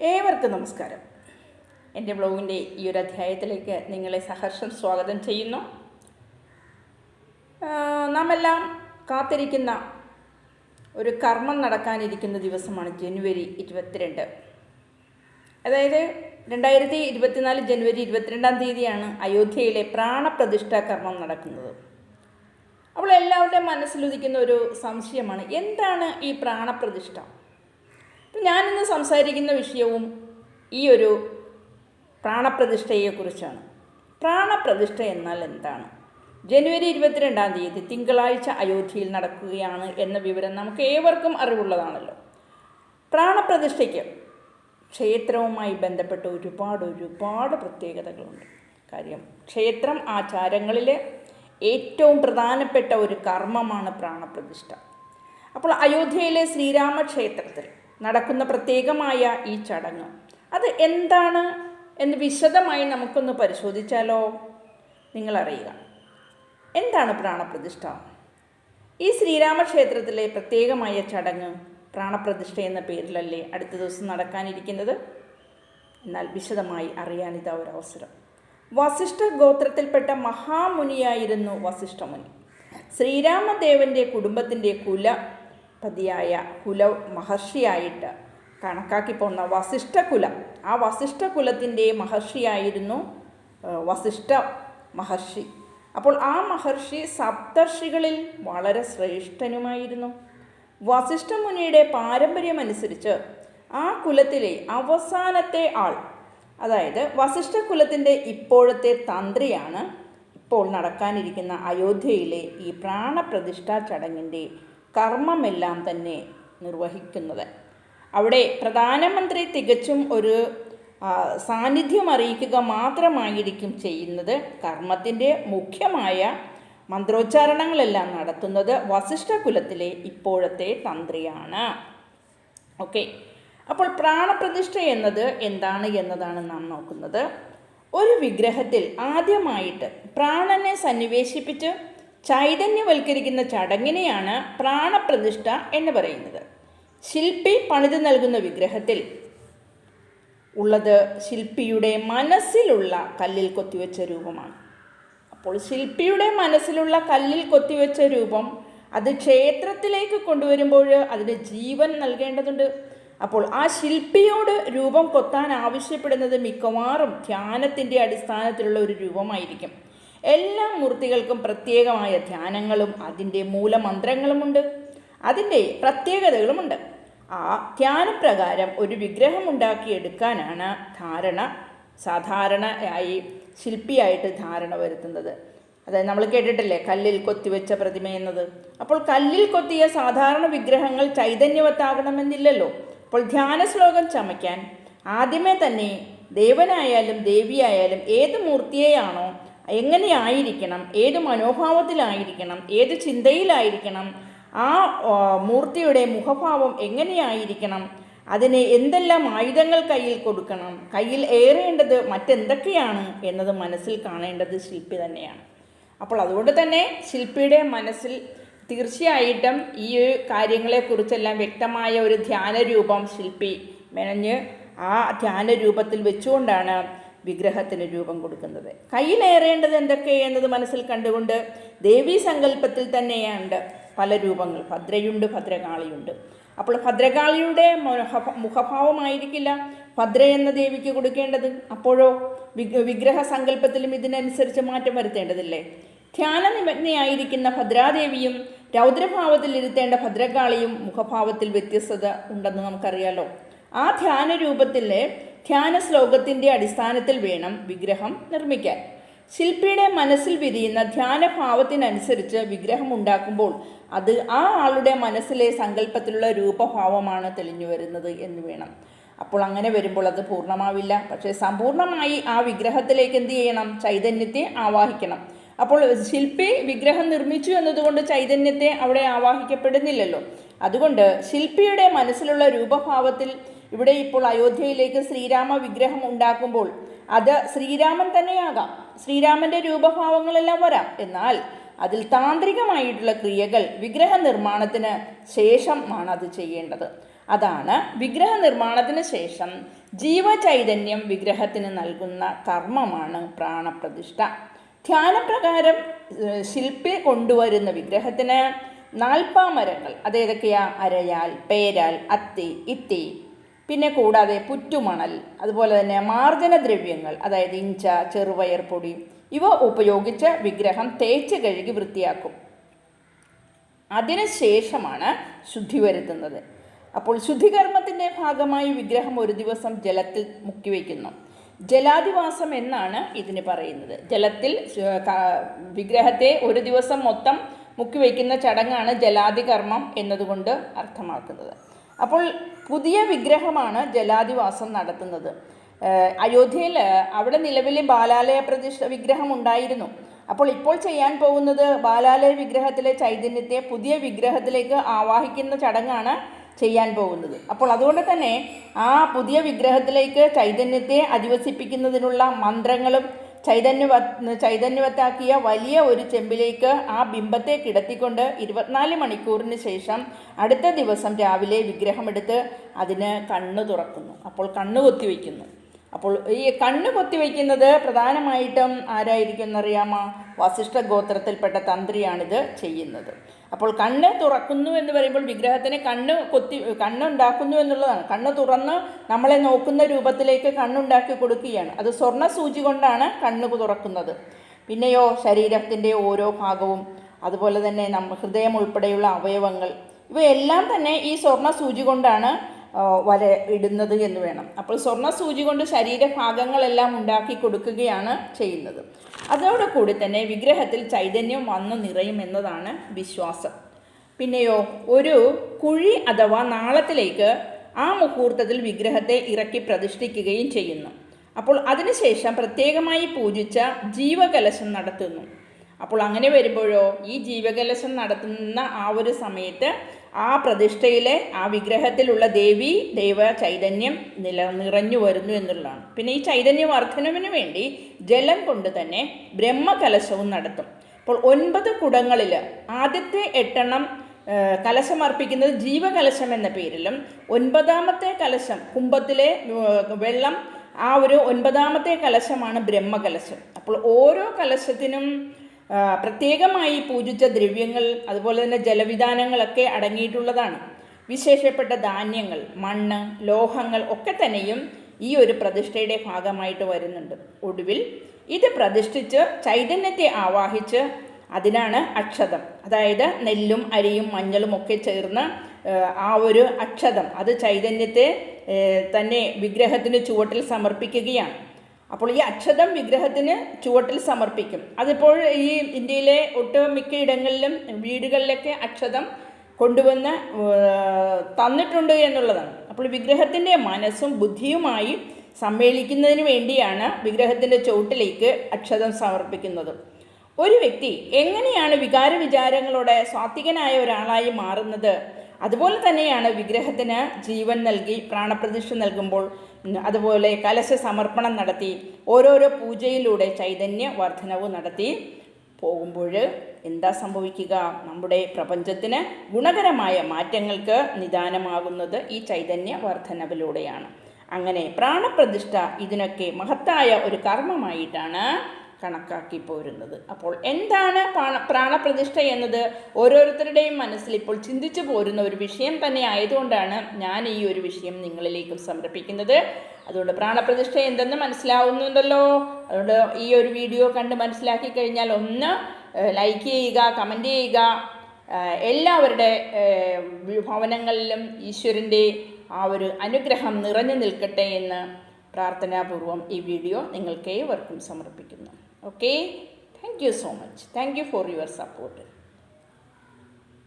ഏവർക്കും നമസ്കാരം. എന്റെ ബ്ലോഗിന്റെ ഈ ഒരു അധ്യായത്തിലേക്ക് നിങ്ങളെ സഹർഷം സ്വാഗതം ചെയ്യുന്നു. നാമെല്ലാം കാത്തിരിക്കുന്ന ഒരു കർമ്മം നടക്കാനിരിക്കുന്ന ദിവസമാണ് ജനുവരി ഇരുപത്തിരണ്ട്. അതായത് രണ്ടായിരത്തി ഇരുപത്തിനാല് ജനുവരി ഇരുപത്തിരണ്ടാം തീയതിയാണ് അയോധ്യയിലെ പ്രാണപ്രതിഷ്ഠ കർമ്മം നടക്കുന്നത്. അപ്പോൾ എല്ലാവരുടെയും മനസ്സിലുദിക്കുന്ന ഒരു സംശയമാണ് എന്താണ് ഈ പ്രാണപ്രതിഷ്ഠ? ഞാനിന്ന് സംസാരിക്കുന്ന വിഷയവും ഈ ഒരു പ്രാണപ്രതിഷ്ഠയെക്കുറിച്ചാണ്. പ്രാണപ്രതിഷ്ഠ എന്നാൽ എന്താണ്? ജനുവരി ഇരുപത്തിരണ്ടാം തീയതി തിങ്കളാഴ്ച അയോധ്യയിൽ നടക്കുകയാണ് എന്ന വിവരം നമുക്ക് ഏവർക്കും അറിവുള്ളതാണല്ലോ. പ്രാണപ്രതിഷ്ഠയ്ക്ക് ക്ഷേത്രവുമായി ബന്ധപ്പെട്ട ഒരുപാട് ഒരുപാട് പ്രത്യേകതകളുണ്ട്. കാര്യം ക്ഷേത്രം ആചാരങ്ങളിലെ ഏറ്റവും പ്രധാനപ്പെട്ട ഒരു കർമ്മമാണ് പ്രാണപ്രതിഷ്ഠ. അപ്പോൾ അയോധ്യയിലെ ശ്രീരാമക്ഷേത്രത്തിൽ നടക്കുന്ന പ്രത്യേകമായ ഈ ചടങ്ങ്. അത് എന്താണ് എന്ന് വിശദമായി നമുക്കൊന്ന് പരിശോധിച്ചാലോ? നിങ്ങളറിയുക. എന്താണ് പ്രാണപ്രതിഷ്ഠ? ഈ ശ്രീരാമക്ഷേത്രത്തിലെ പ്രത്യേകമായ ചടങ്ങ് പ്രാണപ്രതിഷ്ഠ എന്ന പേരിലല്ലേ അടുത്ത ദിവസം നടക്കാനിരിക്കുന്നത്? എന്നാൽ വിശദമായി അറിയാനിതാ ഒരു അവസരം വസിഷ്ഠ ഗോത്രത്തിൽപ്പെട്ട മഹാമുനിയായിരുന്നു വസിഷ്ഠമുനി. ശ്രീരാമദേവന്റെ കുടുംബത്തിന്റെ കുലപതിയായ കുല മഹർഷിയായിട്ട് കണക്കാക്കി പോന്ന വസിഷ്ഠകുലം ആ വസിഷ്ഠകുലത്തിന്റെ മഹർഷിയായിരുന്നു വസിഷ്ഠ മഹർഷി. അപ്പോൾ ആ മഹർഷി സപ്തർഷികളിൽ വളരെ ശ്രേഷ്ഠനുമായിരുന്നു. വസിഷ്ഠമുനിയുടെ പാരമ്പര്യമനുസരിച്ച് ആ കുലത്തിലെ അവസാനത്തെ ആൾ അതായത് വസിഷ്ഠ കുലത്തിന്റെ ഇപ്പോഴത്തെ തന്ത്രിയാണ് ഇപ്പോൾ നടക്കാനിരിക്കുന്ന അയോധ്യയിലെ ഈ പ്രാണപ്രതിഷ്ഠാ ചടങ്ങിന്റെ കർമ്മമെല്ലാം തന്നെ നിർവഹിക്കുന്നത്. അവിടെ പ്രധാനമന്ത്രി തികച്ചും ഒരു സാന്നിധ്യം അറിയിക്കുക മാത്രമായിരിക്കും ചെയ്യുന്നത്. കർമ്മത്തിന്റെ മുഖ്യമായ മന്ത്രോച്ചാരണങ്ങളെല്ലാം നടത്തുന്നത് വസിഷ്ഠ കുലത്തിലെ ഇപ്പോഴത്തെ തന്ത്രിയാണ്. ഓക്കെ. അപ്പോൾ പ്രാണപ്രതിഷ്ഠ എന്നത് എന്താണ് എന്നതാണ് നാം നോക്കുന്നത്. ഒരു വിഗ്രഹത്തിൽ ആദ്യമായിട്ട് പ്രാണനെ സന്നിവേശിപ്പിച്ച് ചൈതന്യവൽക്കരിക്കുന്ന ചടങ്ങിനെയാണ് പ്രാണപ്രതിഷ്ഠ എന്ന് പറയുന്നത്. ശില്പി പണിത് നൽകുന്ന വിഗ്രഹത്തിൽ ഉള്ളത് ശില്പിയുടെ മനസ്സിലുള്ള കല്ലിൽ കൊത്തിവെച്ച രൂപമാണ്. അപ്പോൾ ശില്പിയുടെ മനസ്സിലുള്ള കല്ലിൽ കൊത്തിവെച്ച രൂപം അത് ക്ഷേത്രത്തിലേക്ക് കൊണ്ടുവരുമ്പോൾ അതിന് ജീവൻ നൽകേണ്ടതുണ്ട്. അപ്പോൾ ആ ശില്പിയോട് രൂപം കൊത്താൻ ആവശ്യപ്പെടുന്നത് മിക്കവാറും ധ്യാനത്തിന്റെ അടിസ്ഥാനത്തിലുള്ള ഒരു രൂപമായിരിക്കും. എല്ലാ മൂർത്തികൾക്കും പ്രത്യേകമായ ധ്യാനങ്ങളും അതിന്റെ മൂലമന്ത്രങ്ങളുമുണ്ട്. അതിന്റെ പ്രത്യേകതകളുമുണ്ട്. ആ ധ്യാനപ്രകാരം ഒരു വിഗ്രഹം ഉണ്ടാക്കിയെടുക്കാനാണ് ധാരണ സാധാരണയായി ശില്പിയായിട്ട് ധാരണ വരുത്തുന്നത്. അതായത് നമ്മൾ കേട്ടിട്ടില്ലേ കല്ലിൽ കൊത്തിവെച്ച പ്രതിമ എന്നത്. അപ്പോൾ കല്ലിൽ കൊത്തിയ സാധാരണ വിഗ്രഹങ്ങൾ ചൈതന്യവത്താകണമെന്നില്ലല്ലോ. അപ്പോൾ ധ്യാന ശ്ലോകം ചമയ്ക്കാൻ ആദ്യമേ തന്നെ ദേവനായാലും ദേവിയായാലും ഏത് മൂർത്തിയെയാണോ എങ്ങനെയായിരിക്കണം? ഏത് മനോഭാവത്തിലായിരിക്കണം? ഏത് ചിന്തയിലായിരിക്കണം? ആ മൂർത്തിയുടെ മുഖഭാവം എങ്ങനെയായിരിക്കണം? അതിനെ എന്തെല്ലാം ആയുധങ്ങൾ കയ്യിൽ കൊടുക്കണം? കയ്യിൽ ഏറേണ്ടത് മറ്റെന്തൊക്കെയാണ് എന്നത് മനസ്സിൽ കാണേണ്ടത് ശില്പി തന്നെയാണ്. അപ്പോൾ അതുകൊണ്ട് തന്നെ ശില്പിയുടെ മനസ്സിൽ തീർച്ചയായിട്ടും ഈ കാര്യങ്ങളെക്കുറിച്ചെല്ലാം വ്യക്തമായ ഒരു ധ്യാനരൂപം ശില്പി മെനഞ്ഞ് ആ ധ്യാനരൂപത്തിൽ വെച്ചുകൊണ്ടാണ് വിഗ്രഹത്തിന് രൂപം കൊടുക്കുന്നത്. കയ്യിലേറേണ്ടത് എന്തൊക്കെ എന്നത് മനസ്സിൽ കണ്ടുകൊണ്ട് ദേവീ സങ്കല്പത്തിൽ തന്നെയുണ്ട് പല രൂപങ്ങൾ ഭദ്രയുണ്ട് ഭദ്രകാളിയുണ്ട്. അപ്പോൾ ഭദ്രകാളിയുടെ മുഖ മുഖഭാവമായിരിക്കില്ല ഭദ്ര എന്ന ദേവിക്ക് കൊടുക്കേണ്ടത്. അപ്പോഴോ വിഗ്രഹ സങ്കല്പത്തിലും ഇതിനനുസരിച്ച് മാറ്റം വരുത്തേണ്ടതില്ലേ? ധ്യാന നിമഗ്നയായിരിക്കുന്ന ഭദ്രാദേവിയും രൗദ്രഭാവത്തിൽ ഇരുത്തേണ്ട ഭദ്രകാളിയും മുഖഭാവത്തിൽ വ്യത്യസ്തത ഉണ്ടെന്ന് നമുക്കറിയാലോ. ആ ധ്യാന രൂപത്തിലെ ധ്യാന ശ്ലോകത്തിന്റെ അടിസ്ഥാനത്തിൽ വേണം വിഗ്രഹം നിർമ്മിക്കാൻ. ശില്പിയുടെ മനസ്സിൽ വിരിയുന്ന ധ്യാനഭാവത്തിനനുസരിച്ച് വിഗ്രഹം ഉണ്ടാക്കുമ്പോൾ അത് ആ ആളുടെ മനസ്സിലെ സങ്കല്പത്തിലുള്ള രൂപഭാവമാണ് തെളിഞ്ഞു വരുന്നത് എന്ന് വേണം. അപ്പോൾ അങ്ങനെ വരുമ്പോൾ അത് പൂർണമാവില്ല. പക്ഷേ സമ്പൂർണമായി ആ വിഗ്രഹത്തിലേക്ക് എന്ത് ചെയ്യണം? ചൈതന്യത്തെ ആവാഹിക്കണം. അപ്പോൾ ശില്പി വിഗ്രഹം നിർമ്മിച്ചു എന്നതുകൊണ്ട് ചൈതന്യത്തെ അവിടെ ആവാഹിക്കപ്പെടുന്നില്ലല്ലോ. അതുകൊണ്ട് ശില്പിയുടെ മനസ്സിലുള്ള രൂപഭാവത്തിൽ ഇവിടെ ഇപ്പോൾ അയോധ്യയിലേക്ക് ശ്രീരാമ വിഗ്രഹം ഉണ്ടാക്കുമ്പോൾ അത് ശ്രീരാമൻ തന്നെയാകാം. ശ്രീരാമന്റെ രൂപഭാവങ്ങളെല്ലാം വരാം. എന്നാൽ അതിൽ താന്ത്രികമായിട്ടുള്ള ക്രിയകൾ വിഗ്രഹ നിർമ്മാണത്തിന് ശേഷമാണ് അത് ചെയ്യേണ്ടത്. അതാണ് വിഗ്രഹ നിർമ്മാണത്തിന് ശേഷം ജീവചൈതന്യം വിഗ്രഹത്തിന് നൽകുന്ന കർമ്മമാണ് പ്രാണപ്രതിഷ്ഠ. ധ്യാനപ്രകാരം ശില്പി കൊണ്ടുവരുന്ന വിഗ്രഹത്തിന് നാൽപ്പാമരങ്ങൾ അതേതൊക്കെയാ? അരയാൽ പേരാൽ അത്തി ഇത്തി പിന്നെ കൂടാതെ പുറ്റുമണൽ അതുപോലെ തന്നെ മാർജനദ്രവ്യങ്ങൾ അതായത് ഇഞ്ച ചെറുപയർ പൊടി ഇവ ഉപയോഗിച്ച് വിഗ്രഹം തേച്ച് കഴുകി വൃത്തിയാക്കും. അതിനുശേഷമാണ് ശുദ്ധി വരുത്തുന്നത്. അപ്പോൾ ശുദ്ധികർമ്മത്തിന്റെ ഭാഗമായി വിഗ്രഹം ഒരു ദിവസം ജലത്തിൽ മുക്കിവെക്കുന്നു. ജലാധിവാസം എന്നാണ് ഇതിന് പറയുന്നത്. ജലത്തിൽ വിഗ്രഹത്തെ ഒരു ദിവസം മൊത്തം മുക്കിവെക്കുന്ന ചടങ്ങാണ് ജലാധികർമ്മം എന്നതുകൊണ്ട് അർത്ഥമാക്കുന്നത്. അപ്പോൾ പുതിയ വിഗ്രഹമാണ് ജലാധിവാസം നടത്തുന്നത്. അയോധ്യയിൽ അവിടെ നിലവിലെ ബാലാലയ പ്രതിഷ്ഠ വിഗ്രഹം ഉണ്ടായിരുന്നു. അപ്പോൾ ഇപ്പോൾ ചെയ്യാൻ പോകുന്നത് ബാലാലയ വിഗ്രഹത്തിലെ ചൈതന്യത്തെ പുതിയ വിഗ്രഹത്തിലേക്ക് ആവാഹിക്കുന്ന ചടങ്ങാണ് ചെയ്യാൻ പോകുന്നത്. അപ്പോൾ അതുകൊണ്ട് തന്നെ ആ പുതിയ വിഗ്രഹത്തിലേക്ക് ചൈതന്യത്തെ അധിവസിപ്പിക്കുന്നതിനുള്ള മന്ത്രങ്ങളും ചൈതന്യവ ചൈതന്യവത്താക്കിയ വലിയ ഒരു ചെമ്പിലേക്ക് ആ ബിംബത്തെ കിടത്തിക്കൊണ്ട് ഇരുപത്തിനാല് മണിക്കൂറിന് ശേഷം അടുത്ത ദിവസം രാവിലെ വിഗ്രഹമെടുത്ത് അതിന് കണ്ണ് തുറക്കുന്നു. അപ്പോൾ കണ്ണ് കൊത്തിവെക്കുന്നു അപ്പോൾ ഈ കണ്ണ് കൊത്തിവെക്കുന്നത് പ്രധാനമായിട്ടും ആരായിരിക്കും എന്നറിയാമോ? വസിഷ്ഠ ഗോത്രത്തിൽപ്പെട്ട തന്ത്രിയാണിത് ചെയ്യുന്നത്. അപ്പോൾ കണ്ണ് തുറക്കുന്നു എന്ന് പറയുമ്പോൾ വിഗ്രഹത്തിന് കണ്ണ് കൊത്തി കണ്ണുണ്ടാക്കുന്നു എന്നുള്ളതാണ്. കണ്ണ് തുറന്ന് നമ്മളെ നോക്കുന്ന രൂപത്തിലേക്ക് കണ്ണുണ്ടാക്കി കൊടുക്കുകയാണ്. അത് സ്വർണ സൂചി കൊണ്ടാണ് കണ്ണ് തുറക്കുന്നത്. പിന്നെയോ ശരീരത്തിന്റെ ഓരോ ഭാഗവും അതുപോലെ തന്നെ നമ്മ ഹൃദയം ഉൾപ്പെടെയുള്ള അവയവങ്ങൾ ഇവയെല്ലാം തന്നെ ഈ സ്വർണ സൂചി കൊണ്ടാണ് വര ഇടുന്നത് എന്ന് വേണം. അപ്പോൾ സ്വർണ സൂചി കൊണ്ട് ശരീരഭാഗങ്ങളെല്ലാം ഉണ്ടാക്കി കൊടുക്കുകയാണ് ചെയ്യുന്നത്. അതോടുകൂടി തന്നെ വിഗ്രഹത്തിൽ ചൈതന്യം വന്നു നിറയും എന്നതാണ് വിശ്വാസം. പിന്നെയോ ഒരു കുഴി അഥവാ നാളത്തിലേക്ക് ആ മുഹൂർത്തത്തിൽ വിഗ്രഹത്തെ ഇറക്കി പ്രതിഷ്ഠിക്കുകയും ചെയ്യുന്നു. അപ്പോൾ അതിനുശേഷം പ്രത്യേകമായി പൂജിച്ച ജീവകലശം നടത്തുന്നു. അപ്പോൾ അങ്ങനെ വരുമ്പോഴോ ഈ ജീവകലശം നടത്തുന്ന ആ ഒരു സമയത്ത് ആ പ്രതിഷ്ഠയിലെ ആ വിഗ്രഹത്തിലുള്ള ദേവി ദൈവ ചൈതന്യം നില നിറഞ്ഞു വരുന്നു എന്നുള്ളതാണ്. പിന്നെ ഈ ചൈതന്യ വർധനവിന് വേണ്ടി ജലം കൊണ്ട് തന്നെ ബ്രഹ്മകലശവും നടത്തും. അപ്പോൾ ഒൻപത് കുടങ്ങളിൽ ആദ്യത്തെ എട്ടെണ്ണം കലശം അർപ്പിക്കുന്നത് ജീവകലശം എന്ന പേരിലും ഒൻപതാമത്തെ കലശം കുംഭത്തിലെ വെള്ളം ആ ഒരു ഒൻപതാമത്തെ കലശമാണ് ബ്രഹ്മകലശം. അപ്പോൾ ഓരോ കലശത്തിനും പ്രത്യേകമായി പൂജിച്ച ദ്രവ്യങ്ങൾ അതുപോലെ തന്നെ ജലവിധാനങ്ങളൊക്കെ അടങ്ങിയിട്ടുള്ളതാണ്. വിശേഷപ്പെട്ട ധാന്യങ്ങൾ മണ്ണ് ലോഹങ്ങൾ ഒക്കെ തന്നെയും ഈ ഒരു പ്രതിഷ്ഠയുടെ ഭാഗമായിട്ട് വരുന്നുണ്ട്. ഒടുവിൽ ഇത് പ്രതിഷ്ഠിച്ച് ചൈതന്യത്തെ ആവാഹിച്ച് അതിനാണ് അക്ഷതം. അതായത് നെല്ലും അരിയും മഞ്ഞളും ഒക്കെ ചേർന്ന് ആ ഒരു അക്ഷതം. അത് ചൈതന്യത്തെ തന്നെ വിഗ്രഹത്തിന് ചുവട്ടിൽ സമർപ്പിക്കുകയാണ്. അപ്പോൾ ഈ അക്ഷതം വിഗ്രഹത്തിന് ചുവട്ടിൽ സമർപ്പിക്കും. അതിപ്പോൾ ഈ ഇന്ത്യയിലെ ഒട്ടുമിക്ക ഇടങ്ങളിലും വീടുകളിലൊക്കെ അക്ഷതം കൊണ്ടുവന്ന് തന്നിട്ടുണ്ട് എന്നുള്ളതാണ്. അപ്പോൾ വിഗ്രഹത്തിന്റെ മനസ്സും ബുദ്ധിയുമായി സമ്മേളിക്കുന്നതിന് വേണ്ടിയാണ് വിഗ്രഹത്തിന്റെ ചുവട്ടിലേക്ക് അക്ഷതം സമർപ്പിക്കുന്നത്. ഒരു വ്യക്തി എങ്ങനെയാണ് വികാര വിചാരങ്ങളോടെ സ്വാത്വികനായ ഒരാളായി മാറുന്നത്? അതുപോലെ തന്നെയാണ് വിഗ്രഹത്തിന് ജീവൻ നൽകി പ്രാണപ്രതിഷ്ഠ നൽകുമ്പോൾ അതുപോലെ കലശ സമർപ്പണം നടത്തി ഓരോരോ പൂജയിലൂടെ ചൈതന്യ വർധനവ് നടത്തി പോകുമ്പോൾ എന്താ സംഭവിക്കുക? നമ്മുടെ പ്രപഞ്ചത്തിന് ഗുണകരമായ മാറ്റങ്ങൾക്ക് നിദാനമാകുന്നത് ഈ ചൈതന്യ വർധനവിലൂടെയാണ് അങ്ങനെ പ്രാണപ്രതിഷ്ഠ ഇതിനൊക്കെ മഹത്തായ ഒരു കർമ്മമായിട്ടാണ് കണക്കാക്കി പോരുന്നത്. അപ്പോൾ എന്താണ് പ്രാണ പ്രാണപ്രതിഷ്ഠ എന്നത്? ഓരോരുത്തരുടെയും മനസ്സിൽ ഇപ്പോൾ ചിന്തിച്ചു പോരുന്ന ഒരു വിഷയം തന്നെ ആയതുകൊണ്ടാണ് ഞാൻ ഈ ഒരു വിഷയം നിങ്ങളിലേക്കും സമർപ്പിക്കുന്നത്. അതുകൊണ്ട് പ്രാണപ്രതിഷ്ഠ എന്തെന്ന് മനസ്സിലാവുന്നുണ്ടല്ലോ? അതുകൊണ്ട് ഈ ഒരു വീഡിയോ കണ്ട് മനസ്സിലാക്കി കഴിഞ്ഞാൽ ഒന്ന് ലൈക്ക് ചെയ്യുക കമന്റ് ചെയ്യുക. എല്ലാവരുടെ ഭവനങ്ങളിലും ഈശ്വരന്റെ ആ ഒരു അനുഗ്രഹം നിറഞ്ഞു നിൽക്കട്ടെ എന്ന് പ്രാർത്ഥനാപൂർവം ഈ വീഡിയോ നിങ്ങൾക്ക് ഏവർക്കും സമർപ്പിക്കുന്നു. Okay. Thank you so much. Thank you for your support.